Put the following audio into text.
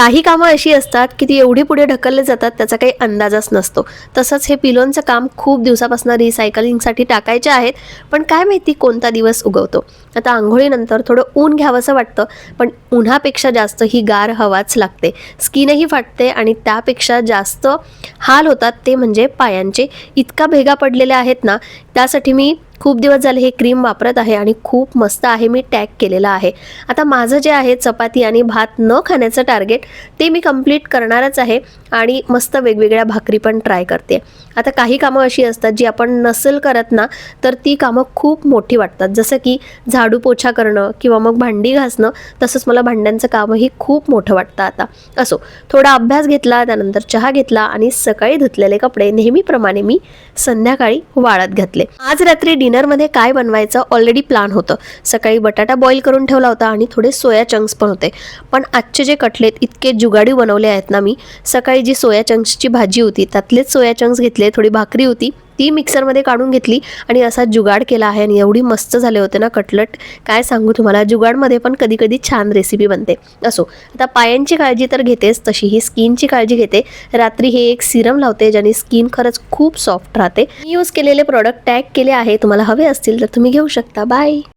काही कामं अशी असतात की ती एवढी पुढे ढकलले जातात त्याचा काही अंदाजच नसतो. तसंच हे पिलोनचं काम खूप दिवसापासून रिसायकलिंगसाठी टाकायचे आहेत पण काय माहिती कोणता दिवस उगवतो. आता आंघोळीनंतर थोडं ऊन घ्यावंसं वाटतं पण उन्हापेक्षा जास्त ही गार हवाच लागते. स्किनही फाटते आणि त्यापेक्षा जास्त हाल होतात ते म्हणजे पायांचे. इतका भेगा पडलेल्या आहेत ना त्यासाठी मी खूप दिवस झाले हे क्रीम वापरत आहे आणि खूप मस्त आहे मी टॅग केलेलं आहे. आता माझं जे आहे चपाती आणि भात न खाण्याचं टार्गेट ते मी कंप्लीट करणारच आहे आणि मस्त वेगवेगळ्या भाकरी पण ट्राय करते. आता काही कामं अशी असतात जी आपण नसेल करत ना तर ती कामं खूप मोठी वाटतात. जसं की झाडू पोछा करणं किंवा मग भांडी घासणं तसंच मला भांड्यांचं कामही खूप मोठं वाटतं आता. असो थोडा अभ्यास घेतला त्यानंतर चहा घेतला आणि सकाळी धुतलेले कपडे नेहमीप्रमाणे मी संध्याकाळी वाळत घातले. आज रात्री डिनरमध्ये काय बनवायचं ऑलरेडी प्लॅन होतं. सकाळी बटाटा बॉईल करून ठेवला होता आणि थोडे सोया चंक्स पण होते. पण आजचे जे कटलेत इतके जुगाडी बनवले आहेत ना मी सकाळी जी सोया चंक्सची भाजी होती त्यातलेच सोया चंक्स घेतले थोडी भाकरी होती ती मिक्सरमध्ये काढून घेतली आणि असा जुगाड केला आहे आणि एवढी मस्त झाले होते ना कटलट. काय सांगू तुम्हाला जुगाडमध्ये पण कधी कधी छान रेसिपी बनते. असो आता पायांची काळजी तर घेतेच तशी ही स्किनची काळजी घेते. रात्री हे एक सिरम लावते ज्याने स्किन खरंच खूप सॉफ्ट राहते. मी यूज केलेले प्रॉडक्ट टॅग केले आहे तुम्हाला हवे असतील तर तुम्ही घेऊ शकता. बाय